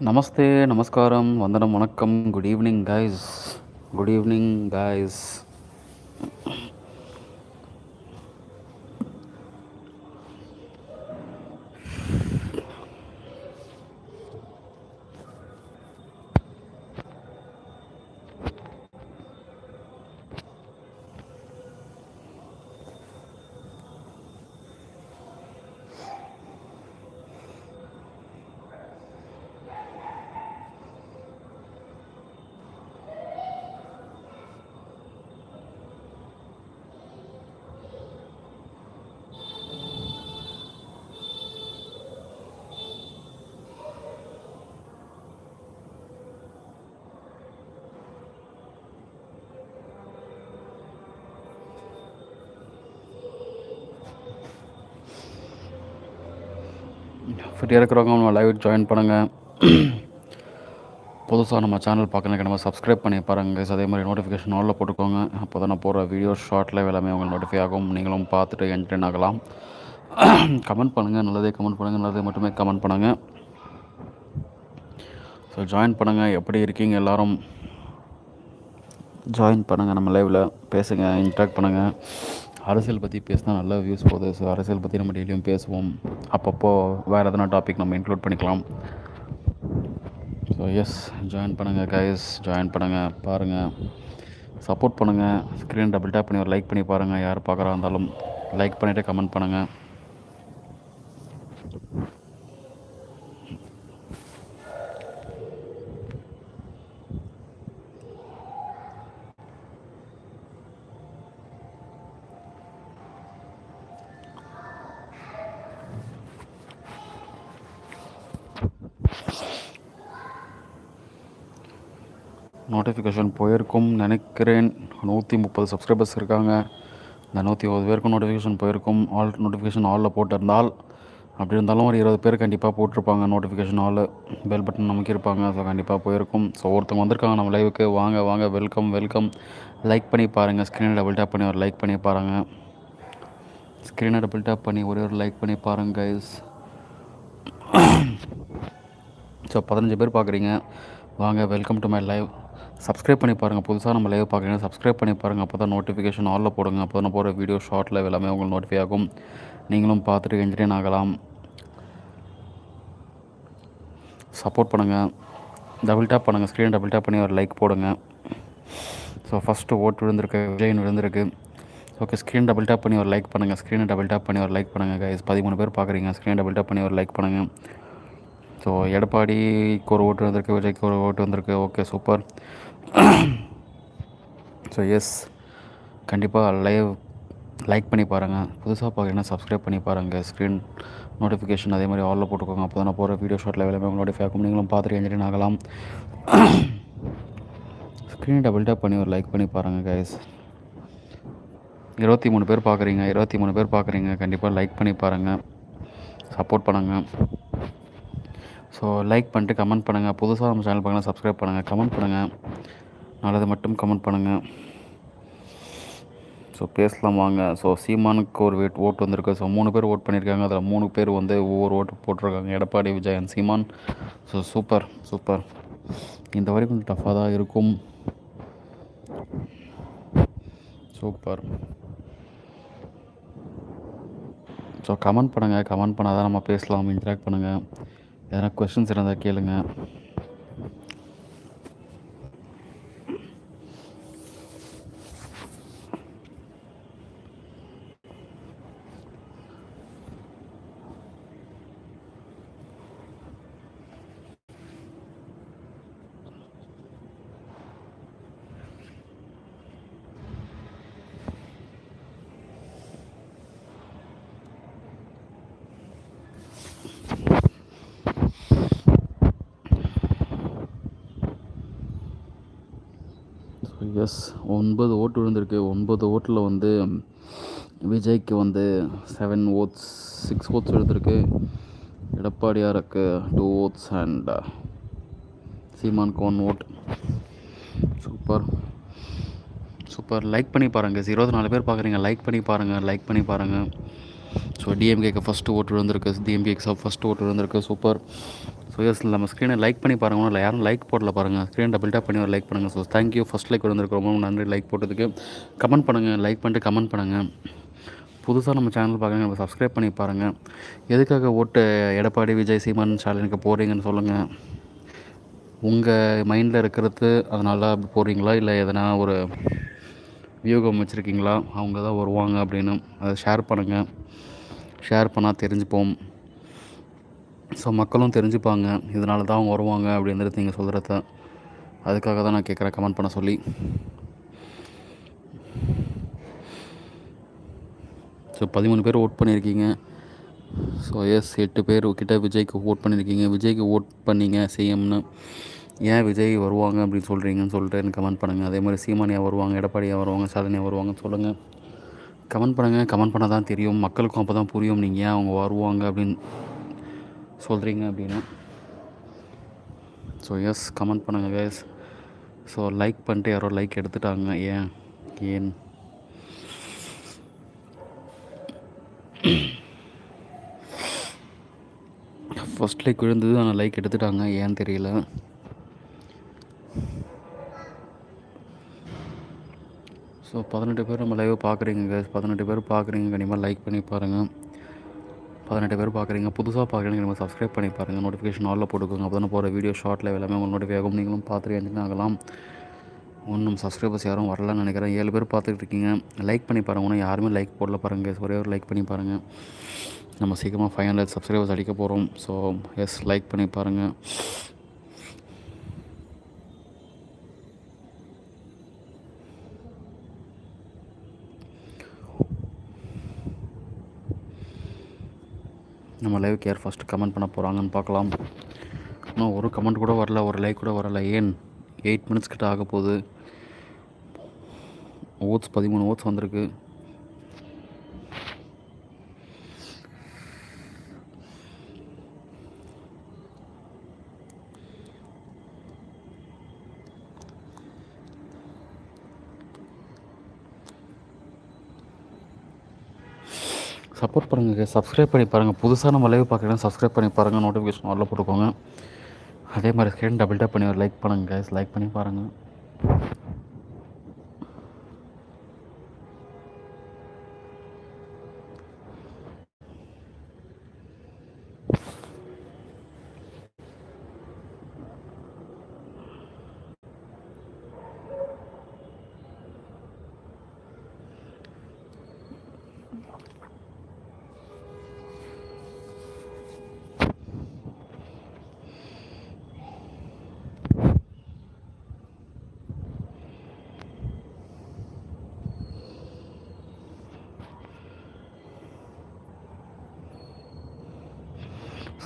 நமஸ்தே நமஸ்காரம் வந்தனம் வணக்கம். Good evening guys good evening guys ஃப்ரீயாக இருக்கிறவங்க நம்ம லைவ் ஜாயின் பண்ணுங்கள் புதுசாக நம்ம சேனல் பார்க்கணும் நம்ம சப்ஸ்கிரைப் பண்ணி பாருங்கள் அதே மாதிரி நோட்டிஃபிகேஷன் ஆலில் போட்டுக்கோங்க. அப்போ தான் நான் போகிற வீடியோ ஷார்ட்டில் எல்லாமே உங்களுக்கு நோட்டிஃபை ஆகும். நீங்களும் பார்த்துட்டு என்டர்டெயின் ஆகலாம். கமெண்ட் பண்ணுங்கள் நல்லதே கமெண்ட் பண்ணுங்கள் நல்லதே மட்டுமே கமெண்ட் பண்ணுங்கள் ஸோ ஜாயின் பண்ணுங்கள் எப்படி இருக்கீங்க எல்லோரும்? ஜாயின் பண்ணுங்கள் நம்ம லைவில் பேசுங்கள் இன்ட்ராக்ட் பண்ணுங்கள் அரசியல் பற்றி பேசினா நல்ல வியூஸ் போகுது. ஸோ அரசியல் பற்றி நம்ம டெய்லியும் பேசுவோம். அப்பப்போ வேறு எதனா டாபிக் நம்ம இன்க்ளூட் பண்ணிக்கலாம். ஸோ எஸ் ஜாயின் பண்ணுங்கள் கைஸ் ஜாயின் பண்ணுங்கள் பாருங்கள் சப்போர்ட் பண்ணுங்கள் ஸ்க்ரீன் டபுள் டேப் பண்ணி ஒரு லைக் பண்ணி பாருங்கள் யார் பார்க்குறா இருந்தாலும் லைக் பண்ணிவிட்டு கமெண்ட் பண்ணுங்கள் நோட்டிஃபிகேஷன் போயிருக்கும் நினைக்கிறேன். நூற்றி முப்பது சப்ஸ்கிரைபர்ஸ் இருக்காங்க. இந்த நூற்றி இருபது பேருக்கும் நோட்டிஃபிகேஷன் போயிருக்கும். ஆல் நோட்டிஃபிகேஷன் ஆலில் போட்டிருந்தால் அப்படி இருந்தாலும் ஒரு இருபது பேர் கண்டிப்பாக போட்டிருப்பாங்க நோட்டிஃபிகேஷன் ஆல் பெல் பட்டன் நமக்கு இருப்பாங்க ஸோ கண்டிப்பாக போயிருக்கும். ஸோ ஒருத்தவங்க வந்திருக்காங்க நம்ம லைவுக்கு வாங்க வாங்க வெல்கம் வெல்கம் லைக் பண்ணி பாருங்கள் ஸ்க்ரீனை டபுள் டேப் பண்ணி ஒரு லைக் பண்ணி பாருங்கள் ஸ்க்ரீனை டபுள் டேப் பண்ணி ஒரே ஒரு லைக் பண்ணி பாருங்கள் கைஸ் ஸோ பதினஞ்சு பேர் பார்க்குறீங்க. வாங்க welcome to my live subscribe பண்ணி பாருங்கள் புதுசாக நம்ம லைவ் பார்க்குறீங்கன்னா சப்ஸ்கிரைப் பண்ணி பாருங்கள் அப்போ தான் நோட்டிஃபிகேஷன் ஆலில் போடுங்க. அப்போ தான் போகிற வீடியோ ஷார்ட் லைவ் எல்லாமே உங்களுக்கு நோட்டிஃபை ஆகும். நீங்களும் பார்த்துட்டு என்டர்டெயின் ஆகலாம். சப்போர்ட் பண்ணுங்கள் டபுள் டேப் பண்ணுங்கள் ஸ்க்ரீன் டபுள் டேப் பண்ணி ஒரு லைக் போடுங்க. ஸோ ஃபஸ்ட்டு ஓட்டு விழுந்திருக்கு. விஜயின் விழுந்திருக்கு. ஓகே ஸ்க்ரீன் டபுள் டேப் பண்ணி ஒரு லைக் பண்ணுங்கள் ஸ்க்ரீனை டபுள் டேப் பண்ணி ஒரு லைக் பண்ணுங்கள் கைஸ் பதிமூணு பேர் பார்க்குறீங்க. ஸ்க்ரீன் டபுள் டேப் பண்ணி ஒரு லைக் பண்ணுங்கள் ஸோ எடப்பாடிக்கு ஒரு ஓட்டு வந்திருக்கு விஜய்க்கு ஒரு ஓட்டு வந்திருக்கு. ஓகே சூப்பர் ஸோ எஸ் கண்டிப்பாக லைவ் லைக் பண்ணி பாருங்கள் புதுசாக பார்க்குறீங்கன்னா சப்ஸ்கிரைப் பண்ணி பாருங்கள் ஸ்க்ரீன் நோட்டிஃபிகேஷன் அதே மாதிரி ஆலில் போட்டுக்கோங்க. அப்போ தான் நான் போகிற வீடியோ ஷார்ட்டில் எல்லாமே உங்களுக்கு நோட்டிஃபை ஆகும் நீங்களும் பார்த்துட்டு என்ஜின் ஆகலாம். ஸ்க்ரீன் டபுள் டேப் பண்ணி ஒரு லைக் பண்ணி பாருங்கள் கைஸ் இருபத்தி மூணு பேர் பார்க்குறீங்க. இருபத்தி மூணு பேர் பார்க்குறீங்க. கண்டிப்பாக லைக் பண்ணி பாருங்கள் சப்போர்ட் பண்ணுங்கள் ஸோ லைக் பண்ணிட்டு கமெண்ட் பண்ணுங்கள் புதுசாக நம்ம சேனல் பார்க்கலாம் சப்ஸ்கிரைப் பண்ணுங்கள் கமெண்ட் பண்ணுங்கள் நல்லது மட்டும் கமெண்ட் பண்ணுங்கள் ஸோ பேசலாம் வாங்க. ஸோ சீமானுக்கு ஒரு வேட் ஓட்டு வந்திருக்கு. ஸோ மூணு பேர் ஓட் பண்ணியிருக்காங்க அதில் மூணு பேர் வந்து ஒவ்வொரு ஓட்டு போட்டிருக்காங்க. Edappadi Vijayan Seeman. So super super இந்த வரைக்கும் கொஞ்சம் டஃப்பாக தான் இருக்கும். சூப்பர் ஸோ கமெண்ட் பண்ணுங்கள் கமெண்ட் பண்ணால் தான் நம்ம பேசலாம். இன்ட்ராக்ட் பண்ணுங்கள் எதனா கொஸ்டின்ஸ் இருந்தால் கேளுங்கள் ஸோ எஸ் ஒன்பது ஓட்டு விழுந்திருக்கு. ஒன்பது ஓட்டில் வந்து விஜய்க்கு வந்து செவன் ஓட்ஸ் சிக்ஸ் ஓட்ஸ் விழுந்திருக்கு. எடப்பாடியாருக்கு டூ ஓட்ஸ் அண்ட் சீமானுக்கு one vote super super like பண்ணி பாருங்கள் இருபத்தி நாலு பேர் பார்க்குறீங்க லைக் பண்ணி பாருங்கள் லைக் பண்ணி பாருங்கள் ஸோ டிஎம்கேக்கு ஃபஸ்ட்டு ஓட்டு விழுந்திருக்கு. டிஎம்கேக்கு ஃபஸ்ட்டு ஓட்டு விழுந்திருக்கு. சூப்பர் ஸோ எஸ் நம்ம ஸ்க்ரீனை லைக் பண்ணி பாருங்கள் இல்லை யாரும் லைக் போடல பாருங்கள் ஸ்க்ரீன் டபுள் டேப் பண்ணி ஒரு லைக் பண்ணுங்கள் ஸோ தேங்க்யூ ஃபஸ்ட் லைக் விழுந்திருக்கு ரொம்ப நன்றி லைக் போட்டதுக்கு. கமெண்ட் பண்ணுங்கள் லைக் பண்ணிட்டு கமெண்ட் பண்ணுங்கள் புதுசாக நம்ம சேனல் பார்க்குறீங்க நம்ம சப்ஸ்கிரைப் பண்ணி பாருங்கள் எதுக்காக ஓட்டு எடப்பாடி விஜய் சீமான் ஸ்டாலினுக்கு போகிறீங்கன்னு சொல்லுங்கள் உங்கள் மைண்டில் இருக்கிறது அதனால் அப்படி போகிறீங்களா இல்லை எதனா ஒரு வியூகம் வச்சுருக்கீங்களா? அவங்க தான் வருவாங்க அப்படின்னு அதை ஷேர் பண்ணுங்கள் ஷேர் பண்ணால் தெரிஞ்சுப்போம். ஸோ மக்களும் தெரிஞ்சுப்பாங்க இதனால தான் அவங்க வருவாங்க அப்படின்றது நீங்கள் சொல்கிறத அதுக்காக தான் நான் கேட்குறேன் கமெண்ட் பண்ண சொல்லி. ஸோ பதிமூணு பேர் ஓட் பண்ணியிருக்கீங்க. ஸோ எஸ் எட்டு பேர் கிட்ட விஜய்க்கு ஓட் பண்ணியிருக்கீங்க. விஜய்க்கு ஓட் பண்ணீங்க சிஎம்னு ஏன் விஜய் வருவாங்க அப்படின்னு சொல்கிறீங்கன்னு சொல்லிட்டு எனக்கு கமெண்ட் பண்ணுங்கள் அதே மாதிரி சீமானியா வருவாங்க எடப்பாடியாக வருவாங்க ஸ்டாலினியா வருவாங்கன்னு சொல்லுங்கள் கமெண்ட் பண்ணுங்கள் கமெண்ட் பண்ணால் தான் தெரியும். மக்களுக்கும் அப்போ தான் புரியும். நீங்கள் ஏன் அவங்க வருவாங்க அப்படின்னு சொல்கிறீங்க அப்படின்னு. ஸோ எஸ் கமெண்ட் பண்ணுங்கள் கேஸ் ஸோ லைக் பண்ணிட்டு யாரோ லைக் எடுத்துட்டாங்க. ஏன்? ஏன்? ஃபஸ்ட் லைக் விழுந்தது ஆனால் லைக் எடுத்துட்டாங்க. ஏன்னு தெரியல. ஸோ பதினெட்டு பேர் நம்ம லைவ் பார்க்குறீங்க கேஸ் பதினெட்டு பேர் பார்க்குறீங்க. கண்டிப்பாக லைக் பண்ணி பாருங்கள் பதினெட்டு பேர் பார்க்குறீங்க புதுசாக பார்க்குறீங்க நம்ம சப்ஸ்கிரைப் பண்ணி பாருங்கள் நோட்டிஃபிகேஷன் ஆலில் போட்டுக்கோங்க. அப்போ தானே போகிற வீடியோ ஷார்ட்டில் எல்லாமே உங்கள் நோட்டிஃபிகேஷன் ஆகும். நீங்களும் பார்த்துட்டு என்ஜின் ஆகலாம். ஒன்றும் சப்ஸ்கிரைபர்ஸ் யாரும் வரலன்னு நினைக்கிறேன். ஏழு பேர் பார்த்துட்டு இருக்கீங்க. லைக் பண்ணி பாருங்கள் ஒன்றும் யாருமே லைக் போடல பாருங்கள் ஒரே ஒரு லைக் பண்ணி பாருங்கள் நம்ம சீக்கிரமாக ஃபைவ் ஹண்ட்ரட் சப்ஸ்கிரைபர்ஸ் அடிக்க போகிறோம் ஸோ எஸ் லைக் பண்ணி பாருங்கள் நம்ம லைவ் கேர் ஃபஸ்ட்டு கமெண்ட் பண்ண போகிறாங்கன்னு பார்க்கலாம். இன்னும் ஒரு கமெண்ட் கூட வரல ஒரு லைக் கூட வரல. ஏன்? எயிட் மினிட்ஸ் கிட்ட ஆக போகுது. ஓட்ஸ் பதிமூணு ஓட்ஸ் வந்திருக்கு. சப்போர்ட் பண்ணுங்கள் சப்ஸ்கிரைப் பண்ணி பாருங்கள் புதுசாக நம்ம லைவ் பார்க்குறேன் சப்ஸ்கிரைப் பண்ணி பாருங்கள் நோட்டிஃபிகேஷன் வரல போட்டுக்கோங்க. அதே மாதிரி ஸ்க்ரீன் டபுள் டேப் பண்ணி ஒரு லைக் பண்ணுங்கள் லைக் பண்ணி பாருங்கள்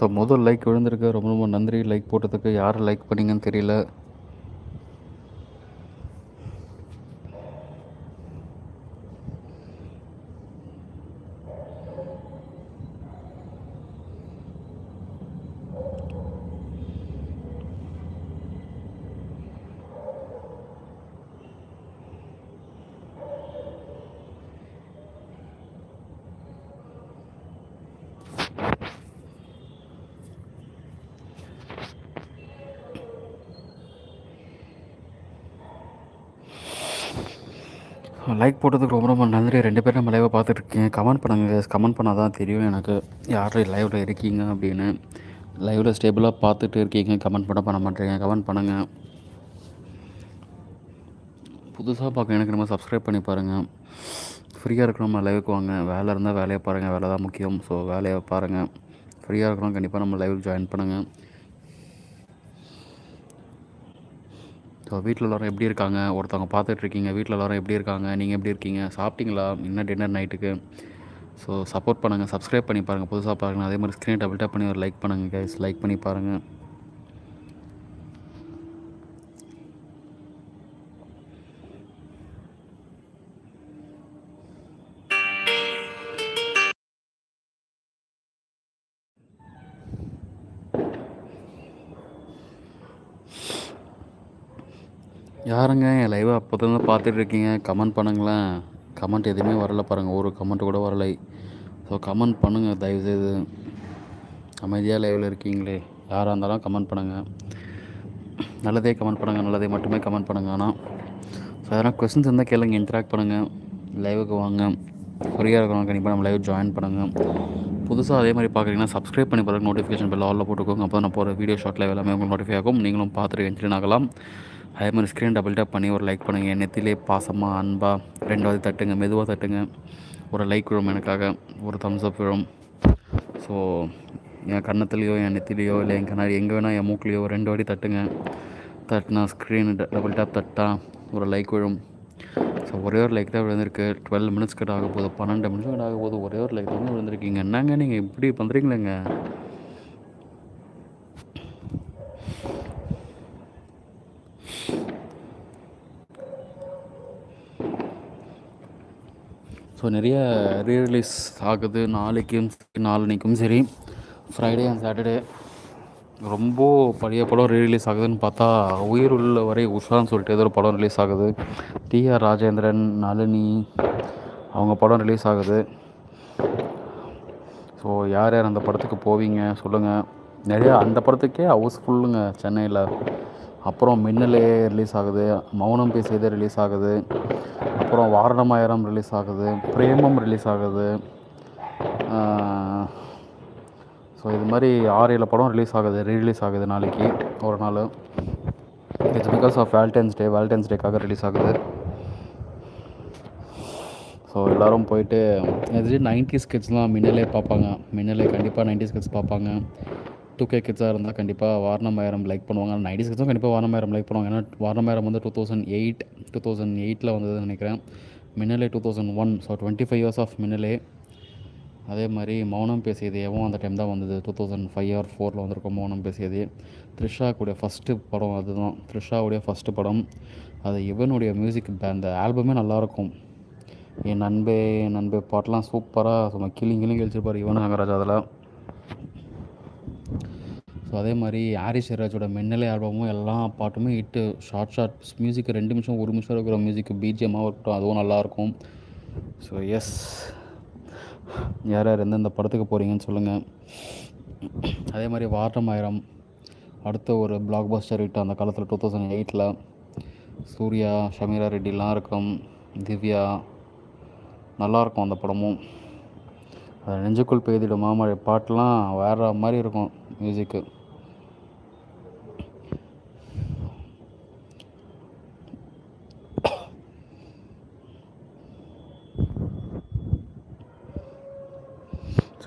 ஸோ முதல் லைக் விழுந்திருக்கு. ரொம்ப ரொம்ப நன்றி. லைக் போட்டதுக்கு யார் லைக் பண்ணீங்கன்னு தெரியல. லைக் போட்டதுக்கு ரொம்ப ரொம்ப நன்றி. ரெண்டு பேரும் நம்ம லைவை பார்த்துட்ருக்கேன் கமெண்ட் பண்ணுங்கள் கமெண்ட் பண்ணால் தான் தெரியும் எனக்கு. யார் லைவில் இருக்கீங்க அப்படின்னு. லைவில் ஸ்டேபிளாக பார்த்துட்டு இருக்கீங்க. கமெண்ட் பண்ண பண்ண மாட்டேங்க. கமெண்ட் பண்ணுங்கள் புதுசாக பார்க்க எனக்கு நம்ம சப்ஸ்கிரைப் பண்ணி பாருங்கள் ஃப்ரீயாக இருக்கிறோம் நம்ம லைவுக்கு வாங்க. வேலை இருந்தால் வேலையை பாருங்கள் வேலை தான் முக்கியம். ஸோ வேலையை பாருங்கள் ஃப்ரீயாக இருக்கிறோம் கண்டிப்பாக நம்ம லைவுக்கு ஜாயின் பண்ணுங்கள் ஸோ வீட்டில் எல்லோரும் எப்படி இருக்காங்க? ஒருத்தவங்க பார்த்துட்ருக்கீங்க வீட்டில் எல்லோரும் எப்படி இருக்காங்க? நீங்கள் எப்படி இருக்கீங்க? சாப்பிட்டீங்களா? இன்னும் டின்னர் நைட்டுக்கு ஸோ சப்போர்ட் பண்ணுங்கள் சப்ஸ்கிரைப் பண்ணி பாருங்கள் புதுசாக பாருங்கள் அதே மாதிரி ஸ்க்ரீன் டபுள் டேப் பண்ணி ஒரு லைக் பண்ணுங்கள் கைஸ் லைக் பண்ணி பாருங்கள் யாருங்க? என் லைவை அப்போ பார்த்துட்டு இருக்கீங்க கமெண்ட் பண்ணுங்களேன். கமெண்ட் எதுவுமே வரல பாருங்கள் ஒரு கமெண்ட் கூட வரலை. ஸோ கமெண்ட் பண்ணுங்கள் தயவுசெய்து. அமைதியாக லைவில் இருக்கீங்களே. யாராக இருந்தாலும் கமெண்ட் பண்ணுங்கள் நல்லதே கமெண்ட் பண்ணுங்கள் நல்லதே மட்டுமே கமெண்ட் பண்ணுங்கள் ஆனால் ஸோ எதனா கொஸ்டின்ஸ் இருந்தால் கேளுங்க. இன்ட்ராக்ட் பண்ணுங்கள் லைவுக்கு வாங்க. ஃப்ரீயாக இருக்கிறவங்க கண்டிப்பாக நம்ம லைவ் ஜாயின் பண்ணுங்கள் புதுசாக அதே மாதிரி பார்க்குறீங்கன்னா சப்ஸ்கிரைப் பண்ணி பாருங்கள் நோட்டிஃபிகேஷன் பெல் ஆலில் போட்டுக்கோங்க. அப்போ நான் போகிற வீடியோ ஷார்ட் லைவ் எல்லாமே உங்களுக்கு நோட்டிஃபை ஆகும். நீங்களும் பார்த்துட்டு என்ட்ரி ஆகலாம். அதே மாதிரி ஸ்க்ரீன் டபுள் டேப் பண்ணி ஒரு லைக் பண்ணுங்கள் என் நெத்திலே பாசமாக அன்பாக ரெண்டாவது தட்டுங்க மெதுவாக தட்டுங்க. ஒரு லைக் விழும் எனக்காக ஒரு தம்ஸ் அப் விழும். ஸோ என் கன்னத்துலேயோ என் நெத்திலேயோ இல்லை என் கண்ணாடி எங்கே வேணால் என் மூக்கிலையோ ரெண்டு வாட்டி தட்டுங்க. தட்டினா ஸ்க்ரீன் டபுள் டேப் தட்டா ஒரு லைக் விழும். ஸோ ஒரே ஒரு லைக் தான் விழுந்திருக்கு. டுவெல் மினிட்ஸ் கிட்ட ஆக போகுது பன்னெண்டு மினிட்ஸ் கிட்ட ஆக போகுது ஒரே ஒரு லைக் தான் விழுந்திருக்கீங்க என்னங்க நீங்கள் இப்படி பண்ணுறீங்களேங்க ஸோ நிறைய ரீரிலீஸ் ஆகுது. நாளைக்கும் சரி சரி. ஃப்ரைடே அண்ட் சாட்டர்டே ரொம்ப பழைய படம் ரீரிலீஸ் ஆகுதுன்னு பார்த்தா உயிர் உள்ள வரை உஷான்னு சொல்லிட்டு ஏதோ ஒரு படம் ரிலீஸ் ஆகுது. டிஆர் ராஜேந்திரன் நளினி அவங்க படம் ரிலீஸ் ஆகுது. ஸோ யார் யார் அந்த படத்துக்கு போவீங்க சொல்லுங்கள் நிறையா அந்த படத்துக்கே ஹவுஸ்ஃபுல்லுங்க சென்னையில். அப்புறம் மின்னலே ரிலீஸ் ஆகுது. மௌனம் பேசியதே ரிலீஸ் ஆகுது. அப்புறம் வாரணமாயிரம் ரிலீஸ் ஆகுது பிரேமம் ரிலீஸ் ஆகுது. ஸோ இது மாதிரி ஆறு ஏழு படம் ரிலீஸ் ஆகுது ரீரிலீஸ் ஆகுது நாளைக்கு ஒரு நாள். It's because of Valentine's day Valentine's டேக்காக release ஆகுது. ஸோ எல்லோரும் போயிட்டு எதிரி நைன்டிஸ் கிட்ஸ்லாம் மின்னலே பார்ப்பாங்க. மின்னலே கண்டிப்பாக நைன்டிஸ் கிட்ஸ் பார்ப்பாங்க. டூ கே கிட்ஸாக இருந்தால் கண்டிப்பாக வாரணமாயிரம் லைக் பண்ணுவாங்க. நைன்டி கிட்ஸும் கண்டிப்பாக வாரணமாயிரம் லைக் பண்ணுவாங்க. ஏன்னா வாரணமாயிரம் வந்து two thousand eight two thousand எயிட்டில் வந்ததுன்னு நினைக்கிறேன். Minnale two thousand one so twenty five years of Minnale. அதே மாதிரி மௌனம் பேசியதேவும் அந்த டைம் தான் வந்தது. டூ தௌசண்ட் ஃபைவ் ஆர் ஃபோரில் வந்திருக்கும் மௌனம் பேசியதே. த்ரிஷாக்குடைய ஃபஸ்ட்டு படம் அதுதான். த்ரிஷாவுடைய ஃபஸ்ட்டு படம். அது இவனுடைய மியூசிக் அந்த ஆல்பமே நல்லாயிருக்கும் என் நண்பே என் நண்பே பாட்டெலாம் சூப்பராக சும்மா கிளிங் கிளிங் கழிச்சிருப்பார் யுவன் நாகராஜ் அதில் ஸோ அதே மாதிரி ஆரிஸ் ஷெராஜோட மின்னலை ஆல்பமும் எல்லா பாட்டுமே ஹிட்டு ஷார்ட் ஷார்ட் மியூசிக் ரெண்டு நிமிஷம் ஒரு நிமிஷம் இருக்கிற மியூசிக் பிஜிஎம்மாக இருக்கட்டும் அதுவும் நல்லாயிருக்கும் ஸோ எஸ் யார் யார் எந்தெந்த படத்துக்கு போகிறீங்கன்னு சொல்லுங்கள் அதே மாதிரி வாட்டம் ஆயிரம். அடுத்த ஒரு பிளாக் பஸ்டர் ஹிட் அந்த காலத்தில் டூ தௌசண்ட் எயிட்டில் சூர்யா ஷமீரா ரெட்டிலாம் இருக்கும். திவ்யா நல்லாயிருக்கும் அந்த படமும். அது நெஞ்சுக்குள் பெய்திடும் மாமழை பாட்டெலாம் வேறு மாதிரி இருக்கும் மியூசிக்கு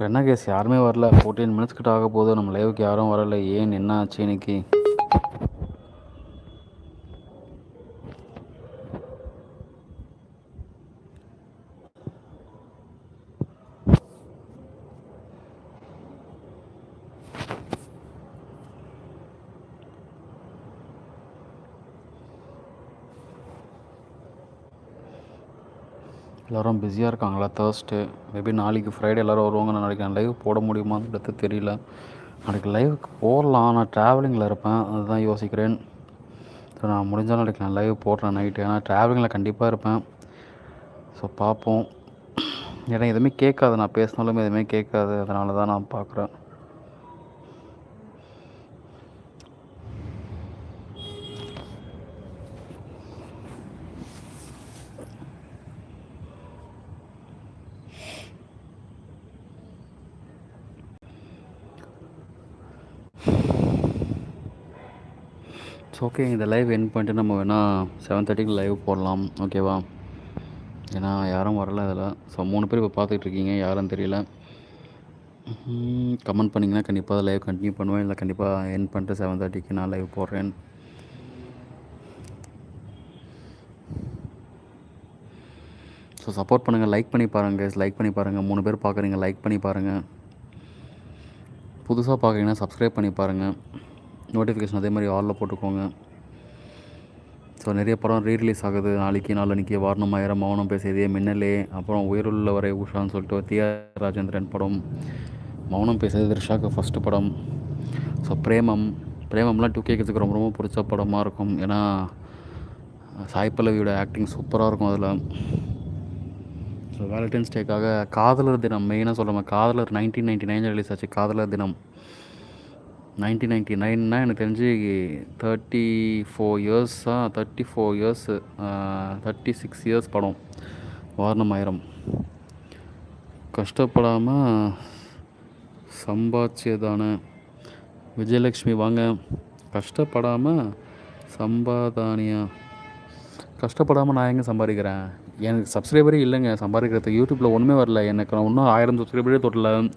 ஸோ என்ன கேஸ்? யாருமே வரல. ஃபோர்டீன் மினிட்ஸ் கிட்ட ஆக போகுது. நம்ம லைவுக்கு யாரும் வரல. ஏன்? என்ன ஆச்சு இன்னைக்கு? எல்லோரும் பிஸியாக இருக்காங்களா? தேர்ஸ்ட்டு மேபி நாளைக்கு ஃப்ரைடே எல்லோரும் வருவாங்க நான் நாளைக்கு நான் லைவ் போட முடியுமான்றது தெரியல. நாளைக்கு லைவுக்கு போடலாம். நான் ட்ராவலிங்கில் இருப்பேன். அதுதான் யோசிக்கிறேன். ஸோ நான் முடிஞ்சால் நாளைக்கு நான் லைவ் போடுறேன் நைட்டு ஏன்னா ட்ராவலிங்கில் கண்டிப்பாக இருப்பேன். ஸோ பார்ப்போம். ஏன்னா எதுவுமே கேட்காது. நான் பேசினாலுமே எதுவுமே கேட்காது. அதனால தான் நான் பார்க்குறேன். ஸோ ஓகே இந்த லைவ் என் பண்ணிட்டு நம்ம வேணால் செவன் தேர்ட்டிக்கு லைவ் போடலாம். ஓகேவா ஏன்னா யாரும் வரல அதில். ஸோ மூணு பேர் இப்போ பார்த்துக்கிட்டு இருக்கீங்க. யாரும் தெரியல. கமெண்ட் பண்ணிங்கன்னா கண்டிப்பாக லைவ் கண்டினியூ பண்ணுவேன். இல்லை கண்டிப்பாக என் பண்ணிட்டு செவன் தேர்ட்டிக்கு நான் லைவ் போடுறேன். ஸோ சப்போர்ட் பண்ணுங்கள் லைக் பண்ணி பாருங்கள் லைக் பண்ணி பாருங்கள் மூணு பேர் பார்க்குறீங்க லைக் பண்ணி பாருங்கள் புதுசாக பார்க்குறீங்கன்னா சப்ஸ்கிரைப் பண்ணி பாருங்கள் நோட்டிஃபிகேஷன் அதே மாதிரி ஆலில் போட்டுக்கோங்க. ஸோ நிறைய படம் ரீரிலீஸ் ஆகுது. நாளைக்கு நாளன்னைக்கு வாரணம் ஆயிரம் மௌனம் பேசியதே மின்னலே. அப்புறம் உயிருள்ள வரை உஷான்னு சொல்லிட்டு தியா ராஜேந்திரன் படம். மௌனம் பேசியது ரிஷாக்கு ஃபஸ்ட்டு படம். ஸோ பிரேமம். பிரேமம்லாம் டூ கேட்கறதுக்கு ரொம்ப ரொம்ப பிடிச்ச படமாக இருக்கும். ஏன்னா சாய் பல்லவியோட ஆக்டிங் சூப்பராக இருக்கும் அதில். ஸோ வேலண்டைன்ஸ் டேக்காக காதலர் தினம். மெயினாக சொல்கிறேன் காதலர் நைன்டீன் நைன்டி நைன் ரிலீஸ் ஆச்சு. காதலர் தினம். நைன்டீன் நைன்ட்டி நைன்னா எனக்கு தெரிஞ்சு தேர்ட்டி ஃபோர் இயர்ஸாக thirty four years thirty six years படம். வாரணம் ஆயிரம் கஷ்டப்படாமல் சம்பாதிச்சதான. விஜயலக்ஷ்மி வாங்க. கஷ்டப்படாமல் சம்பாதானியா. கஷ்டப்படாமல் நான் எங்கே சம்பாதிக்கிறேன்? எனக்கு சப்ஸ்கிரைபரே இல்லைங்க. சம்பாதிக்கிறதுக்கு யூடியூப்பில் ஒன்றுமே வரல. எனக்கு நான் இன்னும் ஆயிரம் சப்ஸ்கிரைபரே தொடல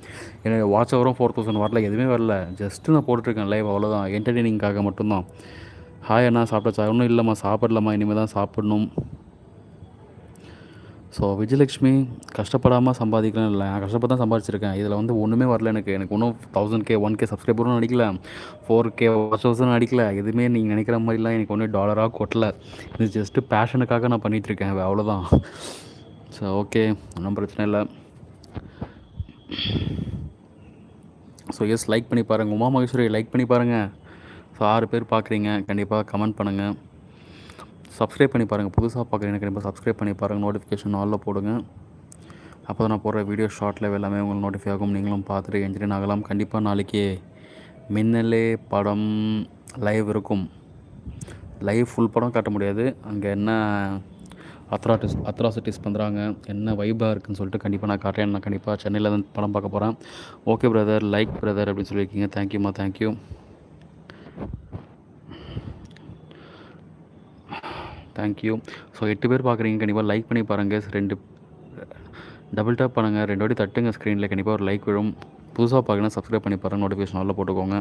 எனக்கு வாட்ச் ஹவரும் ஃபோர் தௌசண்ட் வரல. எதுவுமே வரல. ஜஸ்ட்டு நான் போட்டுட்ருக்கேன் லைவ் அவ்வளோதான் என்டர்டெய்னிங்காக மட்டும்தான். ஹாய் அண்ணா சாப்பிட்டாச்சா? ஒன்றும் இல்லைம்மா. சாப்பிடலாமா இனிமேல் தான் சாப்பிடணும். ஸோ விஜயலக்ஷ்மி கஷ்டப்படாமல் சம்பாதிக்கலாம் இல்லை. நான் கஷ்டப்பட்டு தான் சம்பாதிச்சிருக்கேன். இதில் வந்து ஒன்றுமே வரல எனக்கு. எனக்கு ஒன்றும் தௌசண்ட் கே ஒன் கே சப்ஸ்கிரைபரும் நடிக்கல. ஃபோர் கே வாட்ச் ஹவர்ஸும் நடிக்கல. எதுவுமே நீங்கள் நினைக்கிற மாதிரிலாம் எனக்கு ஒன்றும் டாலராக கொட்டல. இது ஜஸ்ட்டு பேஷனுக்காக நான் பண்ணிகிட்ருக்கேன் அவ்வளோதான் ஸோ ஓகே ஒன்றும் பிரச்சனை இல்லை. ஸோ எஸ் லைக் பண்ணி பாருங்கள் உமா மகேஸ்வரி லைக் பண்ணி பாருங்கள் ஸோ ஆறு பேர் பார்க்குறீங்க கண்டிப்பாக கமெண்ட் பண்ணுங்கள் சப்ஸ்கிரைப் பண்ணி பாருங்கள் புதுசாக பார்க்குறீங்க கண்டிப்பாக சப்ஸ்கிரைப் பண்ணி பாருங்கள் நோட்டிஃபிகேஷன் ஆலில் போடுங்க. அப்போ தான் நான் போடுற வீடியோ ஷார்ட்டில் எல்லாமே உங்களுக்கு நோட்டிஃபை ஆகும். நீங்களும் பார்த்துட்டு என்ஜினியர் ஆகலாம். கண்டிப்பாக நாளைக்கு மின்னலே படம் லைவ் இருக்கும். லைவ் ஃபுல் படம் காட்ட முடியாது. அங்கே என்ன அத்ராட்டிஸ் அத்ராசிட்டிஸ் பண்ணுறாங்க என்ன வைபாக இருக்குன்னு சொல்லிட்டு கண்டிப்பாக நான் காட்டுறேன். நான் கண்டிப்பாக சென்னையில் தான் படம் பார்க்க போகிறேன் ஓகே பிரதர் லைக் பிரதர் அப்படின்னு சொல்லியிருக்கீங்க. தேங்க்யூம்மா தேங்க்யூ தேங்க்யூ ஸோ எட்டு பேர் பார்க்குறீங்க கண்டிப்பாக லைக் பண்ணி பாருங்கள் ரெண்டு டபுள் டேப் பண்ணுங்கள் ரெண்டு வாட்டி தட்டுங்க ஸ்க்ரீனில் கண்டிப்பாக ஒரு லைக் விழும் புதுசாக பார்க்கணும் சப்ஸ்கிரைப் பண்ணி பாருங்கள் நோட்டிஃபிகேஷன் நல்லா போட்டுக்கோங்க.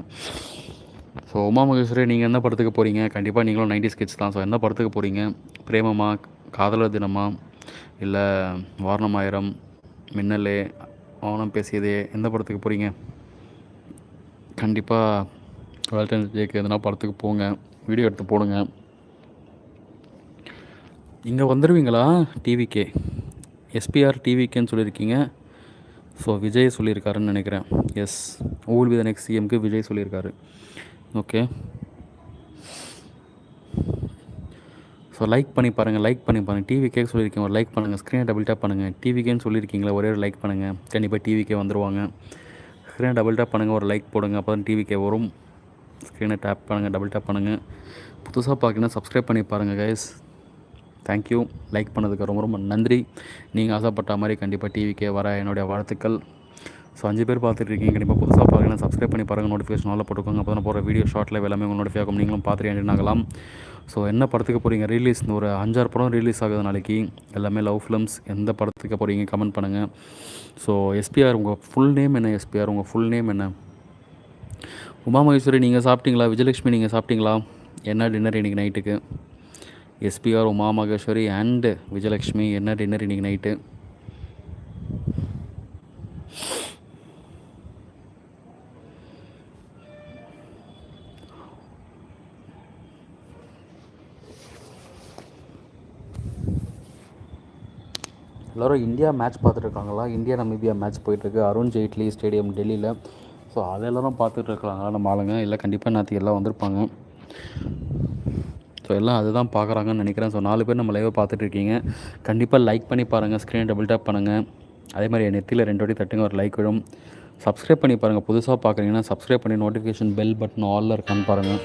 ஸோ உமா மகேஸ்வரி நீங்கள் என்ன படத்துக்கு போகிறீங்க கண்டிப்பாக நீங்களும் நைன்டி ஸ்கெட்ச் தான். ஸோ என்ன படத்துக்கு போகிறீங்க பிரேமமா காதலர் தினமா? இல்லை வாரணமாயிரம் மின்னலே மௌனம் பேசியதே எந்த படத்துக்கு போகிறீங்க கண்டிப்பாக வேலண்டைன்ஸ் டேக்கு எதனா படத்துக்கு போங்க. வீடியோ எடுத்து போடுங்க. இங்கே வந்துடுவீங்களா டிவிக்கே எஸ்பிஆர் டிவிக்கேன்னு சொல்லியிருக்கீங்க. ஸோ விஜய் சொல்லியிருக்காருன்னு நினைக்கிறேன். எஸ் ஊல் வித நெக்ஸ்ட் சிஎம்க்கு விஜய் சொல்லியிருக்காரு. ஓகே ஸோ லைக் பண்ணி பாருங்கள் லைக் பண்ணி பாருங்கள் டிவிக்கே சொல்லியிருக்கீங்க ஒரு லைக் பண்ணுங்கள் ஸ்க்ரீனை டபுள் டேப் பண்ணுங்கள் டிவிக்கேன்னு சொல்லியிருக்கீங்களா ஒரே ஒரு லைக் பண்ணுங்கள் கண்டிப்பாக டிவிக்கே வந்துடுவாங்க ஸ்க்ரீனை டபுள் டேப் பண்ணுங்கள் ஒரு லைக் போடுங்க. அப்போ தான் டிவிக்கே வரும். ஸ்க்ரீனை டேப் பண்ணுங்கள் டபுள் டேப் பண்ணுங்கள் புதுசாக பார்க்கணும் சப்ஸ்கிரைப் பண்ணி பாருங்கள் கைஸ் தேங்க்யூ லைக் பண்ணதுக்கு ரொம்ப ரொம்ப நன்றி. நீங்கள் ஆசைப்பட்ட மாதிரி கண்டிப்பாக டிவிக்கே வர என்னுடைய வாழ்த்துக்கள். ஸோ அஞ்சு பேர் பார்த்துட்டு இருக்கீங்க. கண்டிப்பாக புதுசாக பார்க்கலாம் சப்ஸ்கிரைப் பண்ணி பாருங்கள் நோட்டிஃபிகேஷன் நல்லா போட்டுக்கோங்க. அப்போ தான் போகிற வீடியோ ஷார்ட்டில் எல்லாமே உங்கள் நோட்டிஃபை ஆகும். நீங்களும் பார்த்துட்டு ஆகலாம். ஸோ என்ன படத்துக்கு போகிறீங்க ரிலீஸ் ஒரு அஞ்சாறு படம் ரிலீஸ் ஆகுது நாளைக்கு. எல்லாமே லவ் ஃபிலிம்ஸ் எந்த படத்துக்கு போகிறீங்க கமெண்ட் பண்ணுங்கள் ஸோ எஸ்பிஆர் உங்கள் ஃபுல் நேம் என்ன எஸ்பிஆர் உங்கள் ஃபுல் நேம் என்ன? உமா மகேஸ்வரி நீங்கள் சாப்பிட்டீங்களா? விஜயலட்சுமி நீங்கள் சாப்பிட்டீங்களா? என்ன டின்னர் இன்றைக்கி நைட்டுக்கு எஸ்பிஆர் உமா மகேஸ்வரி அண்டு விஜயலக்ஷ்மி என்ன டின்னர் இன்றைக்கி நைட்டு எல்லோரும் இந்தியா மேட்ச் பார்த்துட்ருக்காங்களா இந்தியா நமீபியா மேட்ச் போயிட்டுருக்கு. அருண் ஜெய்ட்லி ஸ்டேடியம் டெல்லியில். ஸோ அதை எல்லோரும் பார்த்துட்டு இருக்காங்களா நம்ம ஆளுங்க இல்லை. கண்டிப்பாக நேற்று எல்லாம் வந்திருப்பாங்க. ஸோ எல்லாம் அதுதான் பார்க்குறாங்கன்னு நினைக்கிறேன். ஸோ நாலு பேர் நம்ம லைவை பார்த்துட்டு இருக்கீங்க கண்டிப்பாக லைக் பண்ணி பாருங்கள் ஸ்க்ரீனை டபுள் டேப் பண்ணுங்கள் அதே மாதிரி என் நெத்தியில் ரெண்டு வாட்டி தட்டுங்க ஒரு லைக் விடும். சப்ஸ்கிரைப் பண்ணி பாருங்கள் புதுசாக பார்க்குறீங்கன்னா சப்ஸ்கிரைப் பண்ணி நோட்டிஃபிகேஷன் பெல் பட்டன் ஆலில் இருக்கான்னு பாருங்கள்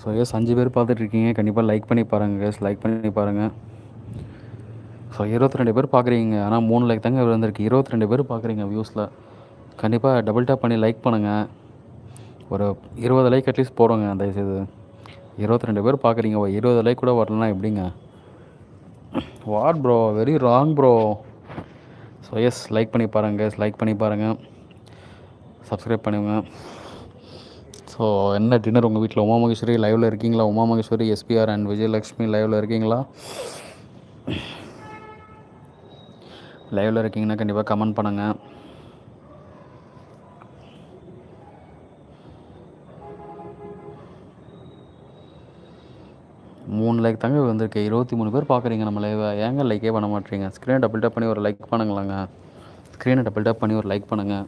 ஸோ எஸ் அஞ்சு பேர் பார்த்துட்ருக்கீங்க. கண்டிப்பாக லைக் பண்ணி பாருங்கள் எஸ் லைக் பண்ணி பாருங்கள் ஸோ இருபத்தி ரெண்டு பேர் பார்க்குறீங்க. ஆனால் மூணு லைக் தாங்க இருந்திருக்கு. இருபத்தி ரெண்டு பேர் பார்க்குறீங்க வியூஸில் கண்டிப்பாக டபுள் டேப் பண்ணி லைக் பண்ணுங்கள் ஒரு இருபது லைக் அட்லீஸ்ட் போடுங்க தயவுசெய்து. இருபத்தி ரெண்டு பேர் பார்க்குறீங்க. இருபது லைக் கூட வரலன்னா எப்படிங்க? What bro very wrong bro so yes like பண்ணி பாருங்கள் லைக் பண்ணி பாருங்கள் சப்ஸ்கிரைப் பண்ணுங்க. ஸோ என்ன டின்னர் உங்கள் வீட்டில் உமா மகேஸ்வரி லைவில் இருக்கீங்களா? உமா மகேஸ்வரி எஸ்பிஆர் அண்ட் விஜயலக்ஷ்மி லைவில் இருக்கீங்களா? லைவில் இருக்கீங்கன்னா கண்டிப்பாக கமெண்ட் பண்ணுங்கள் மூணு லைக் தாங்க வந்திருக்கு. இருபத்தி மூணு பேர் பார்க்குறீங்க நம்ம லைவை ஏங்க லைக்கே பண்ண மாட்டீங்க? ஸ்க்ரீனை டபுள் டப் பண்ணி ஒரு லைக் பண்ணுங்களாங்க. ஸ்க்ரீனை டபுள் டப் பண்ணி ஒரு லைக் பண்ணுங்கள்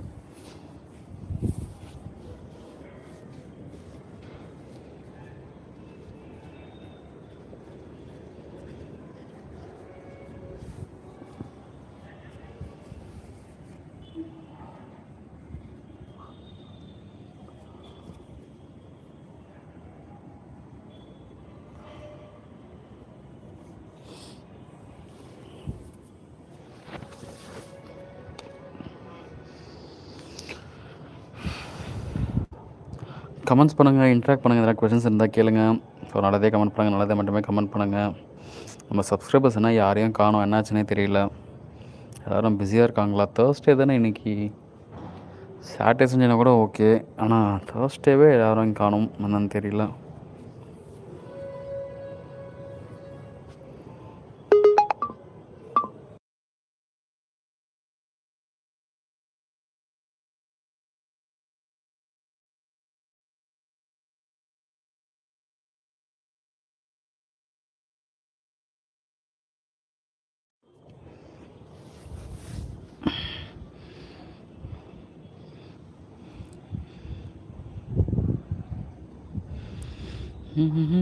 கமெண்ட்ஸ் பண்ணுங்கள் இன்ட்ராக்ட் பண்ணுங்கள் எதாவது கொஷின்ஸ் இருந்தால் கேளுங்க. ஸோ நல்லதே கமெண்ட் பண்ணுங்கள் நல்லதே மட்டுமே கமெண்ட் பண்ணுங்கள் நம்ம சப்ஸ்கிரைபர்ஸ் என்ன யாரையும் காணும் என்னாச்சுன்னே தெரியல. எல்லோரும் பிஸியாக இருக்காங்களா? தேர்ஸ்டே தானே இன்றைக்கி சாட்டர்டே செஞ்சினா கூட ஓகே ஆனால் தேர்ஸ்டேவே யாரும் காணும் என்னன்னு தெரியல. Mm-hmm.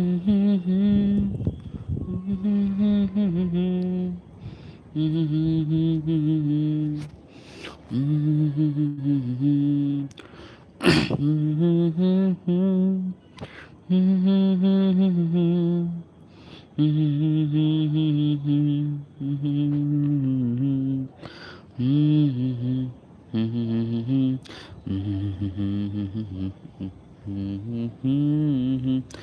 Mm-hmm.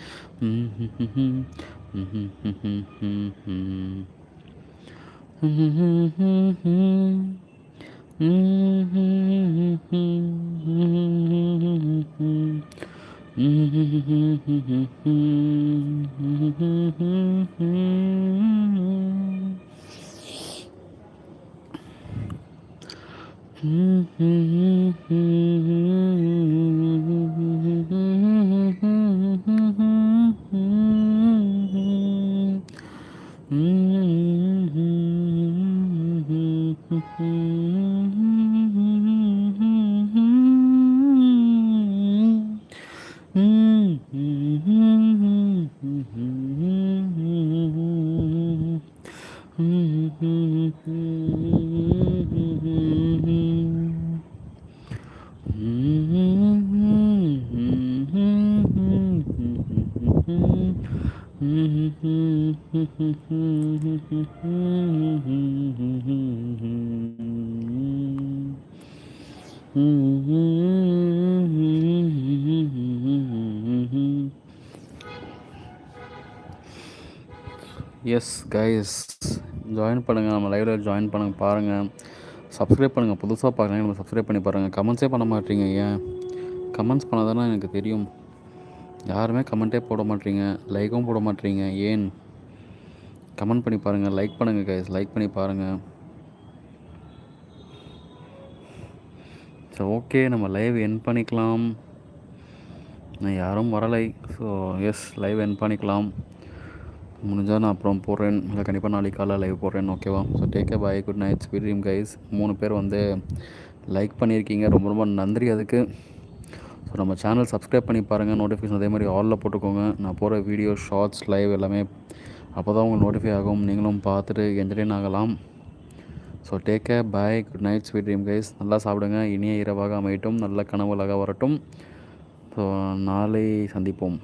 S guys join பண்ணுங்கள் நம்ம லைவில் ஜாயின் பண்ணுங்கள் பாருங்கள் சப்ஸ்கிரைப் பண்ணுங்கள் புதுசாக பார்க்குறீங்க நம்ம சப்ஸ்கிரைப் பண்ணி பாருங்கள் கமெண்ட்ஸே பண்ண மாட்டீங்க. ஏன்? கமெண்ட்ஸ் பண்ணால் தானே எனக்கு தெரியும். யாருமே கமெண்ட்டே போட மாட்டீங்க. லைக்கும் போட மாட்டீங்க. ஏன்? கமெண்ட் பண்ணி பாருங்கள் லைக் பண்ணுங்கள் கைஸ் லைக் பண்ணி பாருங்கள் சரி ஓகே நம்ம லைவ் என் பண்ணிக்கலாம். நான் யாரும் வரலை. ஸோ எஸ் லைவ் என் பண்ணிக்கலாம். முடிஞ்சால் நான் அப்புறம் போடுறேன். இல்லை கண்டிப்பாக நாளைக்கு காலையில் லைவ் போடுறேன். ஓகேவா so take bye good night sweet dream guys மூணு பேர் வந்து லைக் பண்ணியிருக்கீங்க. ரொம்ப ரொம்ப நன்றி அதுக்கு. ஸோ நம்ம சேனல் சப்ஸ்கிரைப் பண்ணி பாருங்கள் நோட்டிஃபிகேஷன் அதே மாதிரி ஆலில் போட்டுக்கோங்க. நான் போகிற வீடியோ ஷார்ட்ஸ் லைவ் எல்லாமே அப்போ தான் உங்களுக்கு நோட்டிஃபை ஆகும். நீங்களும் பார்த்துட்டு என்டர்டெயின் ஆகலாம். So take care bye good night sweet dream guys நல்லா சாப்பிடுங்க. இனிய இரவாக அமையட்டும். நல்ல கனவுகளாக வரட்டும். ஸோ நாளை சந்திப்போம்.